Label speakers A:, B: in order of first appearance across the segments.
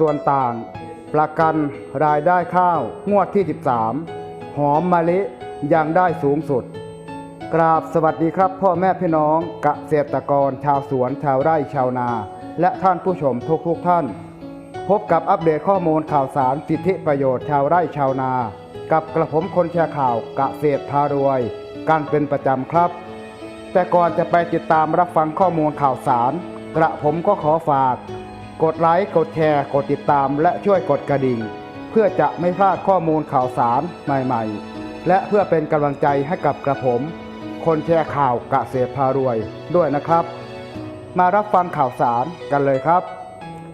A: ส่วนต่าง ประกันรายได้ข้าว งวดที่ 13 หอมมะลิยังได้สูงสุด กราบสวัสดีครับ พ่อแม่พี่น้องเกษตรกรชาวสวนชาวไร่ชาวนา และท่านผู้ชมทุกทุกท่าน พบกับอัปเดตข้อมูลข่าวสารสิทธิประโยชน์ชาวไร่ชาวนา กับกระผมคนแชร์ข่าวเกษตรพารวยกันเป็นประจำครับ แต่ก่อนจะไปติดตามรับฟังข้อมูลข่าวสาร กระผมก็ขอฝาก กดไลค์กดแชร์กดติดตาม และช่วยกดกระดิ่ง เพื่อจะไม่พลาดข้อมูลข่าวสารใหม่ๆ และเพื่อเป็นกำลังใจให้กับกระผม คนแชร์ข่าวเกษตรพารวยด้วยนะครับ มารับฟังข่าวสารกันเลยครับ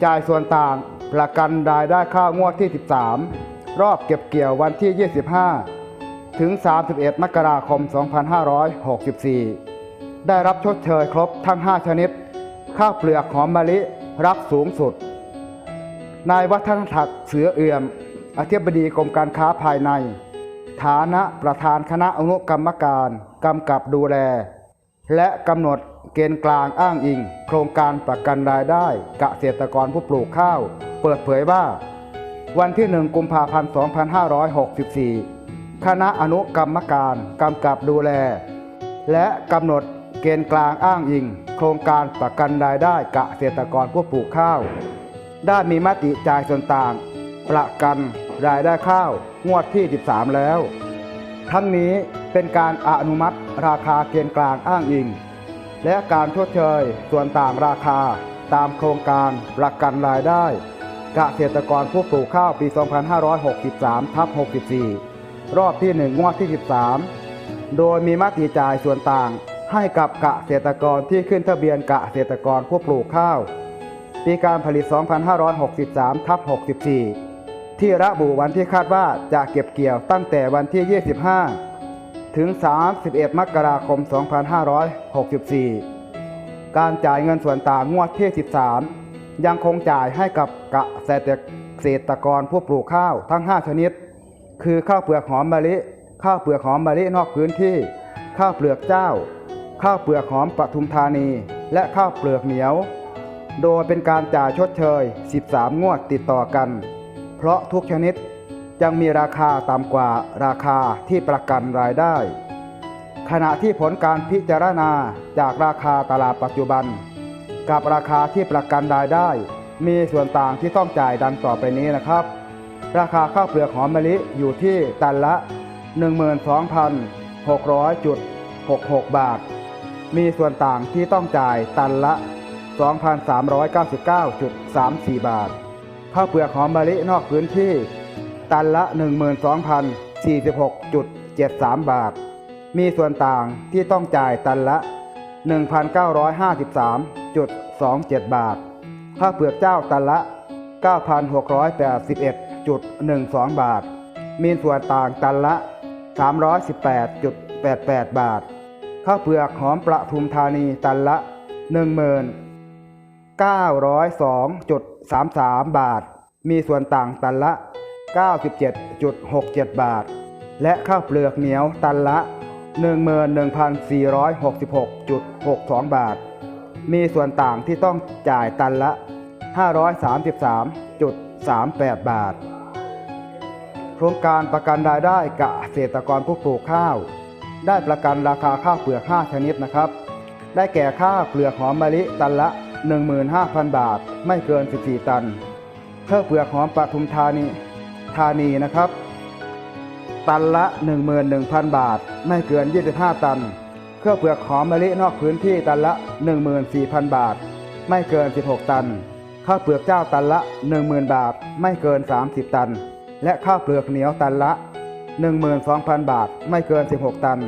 A: จ่ายส่วนต่างประกันรายได้ข้าวงวดที่ 13 รอบเก็บเกี่ยววันที่ 25 ถึง 31 มกราคม 2564 ได้รับชดเชยครบทั้ง 5 ชนิด ข้าวเปลือกหอมมะลิ รับสูงสุด นายวัฒนทักษ์เสือเอื่อม อธิบดีกรมการค้าภายใน ฐานะประธานคณะอนุกรรมการกำกับดูแล และกำหนดเกณฑ์กลางอ้างอิง โครงการประกันรายได้เกษตรกรผู้ปลูกข้าว เปิดเผยว่า วันที่ 1 กุมภาพันธ์ 2564 คณะอนุกรรมการกำกับดูแล และกำหนด กณฑ์กลางอ้างอิง โครงการประกันรายได้เกษตรกรผู้ปลูกข้าว ได้มีมติจ่ายส่วนต่าง ประกันรายได้ข้าวงวดที่ 13 แล้ว ทั้งนี้เป็นการอนุมัติราคาเกณฑ์กลางอ้างอิง และการชดเชยส่วนต่างราคาตามโครงการประกันรายได้เกษตรกรผู้ปลูกข้าวปี 2563ทับ64 รอบที่ 1 งวดที่ 13 โดยมีมติจ่ายส่วนต่าง ให้กับเกษตรกรที่ขึ้นทะเบียนเกษตรกรผู้ปลูกข้าว ปีการผลิต 2563ทับ64 ที่ระบุวันที่คาดว่าจะเก็บเกี่ยวตั้งแต่วันที่ 25 ถึง 31 มกราคม 2564 การจ่ายเงินส่วนต่างงวดที่ 13 ยังคงจ่ายให้กับเกษตรกรผู้ปลูกข้าวทั้ง 5 ชนิด คือข้าวเปลือกหอมมะลิ ข้าวเปลือกหอมมะลินอกพื้นที่ ข้าวเปลือกเจ้า ข้าวเปลือกหอมปทุมธานี และข้าวเปลือกเหนียว โดยเป็นการจ่ายชดเชย 13 งวดติดต่อกัน เพราะทุกชนิดยังมีราคาต่ำกว่าราคาที่ประกันรายได้ ขณะที่ผลการพิจารณาจากราคาตลาดปัจจุบัน กับราคาที่ประกันรายได้ มีส่วนต่างที่ต้องจ่ายดังต่อไปนี้นะครับ ราคาข้าวเปลือกหอมมะลิอยู่ที่ตันละ 12,600.66 บาท มีส่วนต่างที่ต้องจ่ายตันละ 2,399.34 บาท ข้าวเปลือกหอมมะลินอกพื้นที่ ตันละ 12,046.73 บาท มีส่วนต่างที่ต้องจ่ายตันละ 1,953.27 บาท ข้าวเปลือกเจ้าตันละ 9,681.12 บาท มีส่วนต่างตันละ 318.88 บาท ข้าวเปลือกหอมประทุมธานีตันละ 1902.33 บาท มีส่วนต่างตันละ 97.67 บาท และข้าวเปลือกเหนียวตันละ 11,466.62 บาท มีส่วนต่างที่ต้องจ่ายตันละ 533.38 บาท โครงการประกันรายได้กเกษตรกรผู้ปลูกข้าว ได้ประกันราคาข้าวเปลือก 5 ชนิดนะครับ ได้แก่ข้าวเปลือกหอมมะลิตันละ 15,000 บาท ไม่เกิน 14 ตันข้าวเปลือกหอมปทุมธานีธานีนะครับ ตันละ 11,000 บาท ไม่เกิน 25 ตันข้าวเปลือกหอมมะลินอกพื้นที่ตันละ 14,000 บาท ไม่เกิน 16 ตันข้าวเปลือกเจ้าตันละ 10,000 บาท ไม่เกิน 30 ตัน และข้าวเปลือกเหนียวตันละ 12,000 บาทไม่เกิน 16 ตัน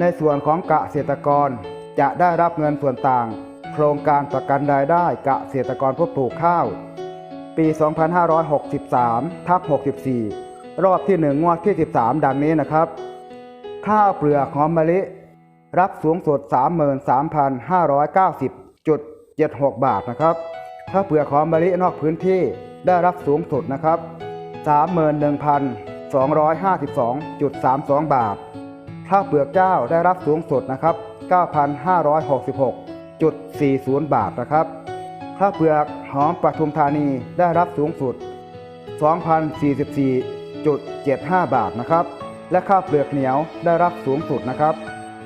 A: ในส่วนของกะเกษตรกรจะได้รับเงินส่วนต่าง โครงการประกันรายได้กะเกษตรกรผู้ปลูกข้าว ปี 2563ทับ64 รอบที่ 1 งวดที่ 13 ดังนี้นะครับ ข้าวเปลือกหอมมะลิ รับสูงสุด 33,590.76 บาทนะครับข้าวเปลือกหอมมะลินอกพื้นที่ได้รับสูงสุดนะครับ 252.32 บาทข้าเปลือกเจ้าได้รับสูงสุดนะครับ 9,566.40 บาทนะครับขข้าเปลือกหอมปทุมธานีได้รับสูงสุด 2,044.75 บาทนะครับ และข้าวเปลือกเหนียวได้รับสูงสุดนะครับ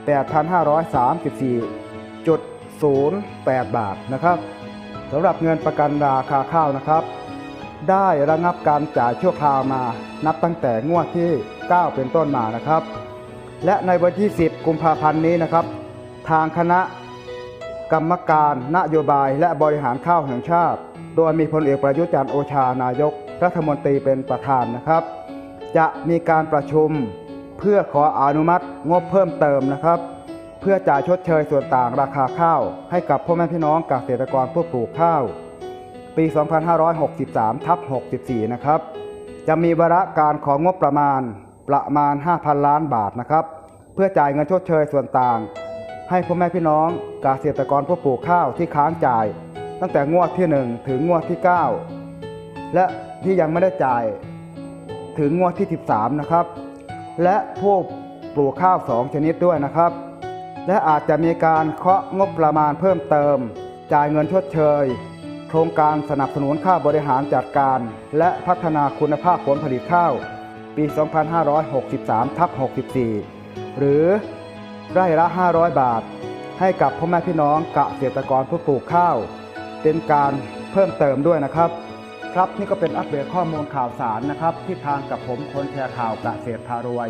A: 8,534.08 บาทนะครับสำหรับเงินประกันราคาข้าวนะครับ ได้ระงับการจ่ายชั่วคราวมา นับตั้งแต่งวดที่ 9 เป็นต้นมานะครับ และในวันที่ 10 กุมภาพันธ์นี้นะครับ ทางคณะกรรมการนโยบายและบริหารข้าวแห่งชาติ โดยมีพลเอกประยุทธ์จันทร์โอชานายก รัฐมนตรีเป็นประธานนะครับ จะมีการประชุมเพื่อขออนุมัติงบเพิ่มเติมนะครับ เพื่อจ่ายชดเชยส่วนต่างราคาข้าว ให้กับพ่อแม่พี่น้องเกษตรกรผู้ปลูกข้าว ปี 2563ทับ64 นะครับ จะมีวาระการของงบประมาณประมาณ 5,000 ล้านบาทนะครับ เพื่อจ่ายเงินชดเชยส่วนต่าง ให้พ่อแม่พี่น้องเกษตรกรผู้ปลูกข้าวที่ค้างจ่าย ตั้งแต่งวดที่ 1 ถึงงวดที่ 9 และที่ยังไม่ได้จ่ายถึงงวดที่ 13 นะครับ และผู้ปลูกข้าว 2 ชนิดด้วยนะครับ และอาจจะมีการเคาะงบประมาณเพิ่มเติม จ่ายเงินชดเชย รงการสนับสนุนข้าบริหารจัดการ และพัฒนาคุณภาพผลผลิตข้าว ปี 2563ทับ64 หรือไร่ละ 500 บาท ให้กับพ่อแม่พี่น้องเกษตรกรผู้ปลูกข้าว เป็นการเพิ่มเติมด้วยนะครับ ครับนี่ก็เป็นอัปเดตข้อมูลข่าวสารนะครับ ที่ทางกับผมคนแชร์ข่าวเกษตรพารวย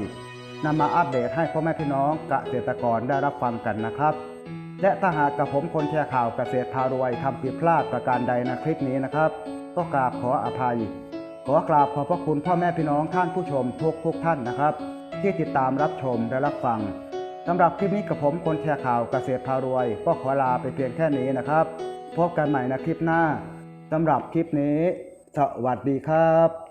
A: นำมาอัปเดตให้พ่อแม่พี่น้องเกษตรกรได้รับฟังกันนะครับ และถ้าหากกับผมคนแชร์ข่าวเกษตรพารวยทำผิดพลาดประการใดในคลิปนี้นะครับ ก็กราบขออภัย ขอกราบขอบพระคุณพ่อแม่พี่น้องท่านผู้ชมทุกทุกๆท่านนะครับ ที่ติดตามรับชมและรับฟังสำหรับคลิปนี้กับผมคนแชร์ข่าวเกษตรพารวย ก็ขอลาไปเพียงแค่นี้นะครับ พบกันใหม่ในคลิปหน้าสำหรับคลิปนี้ สวัสดีครับ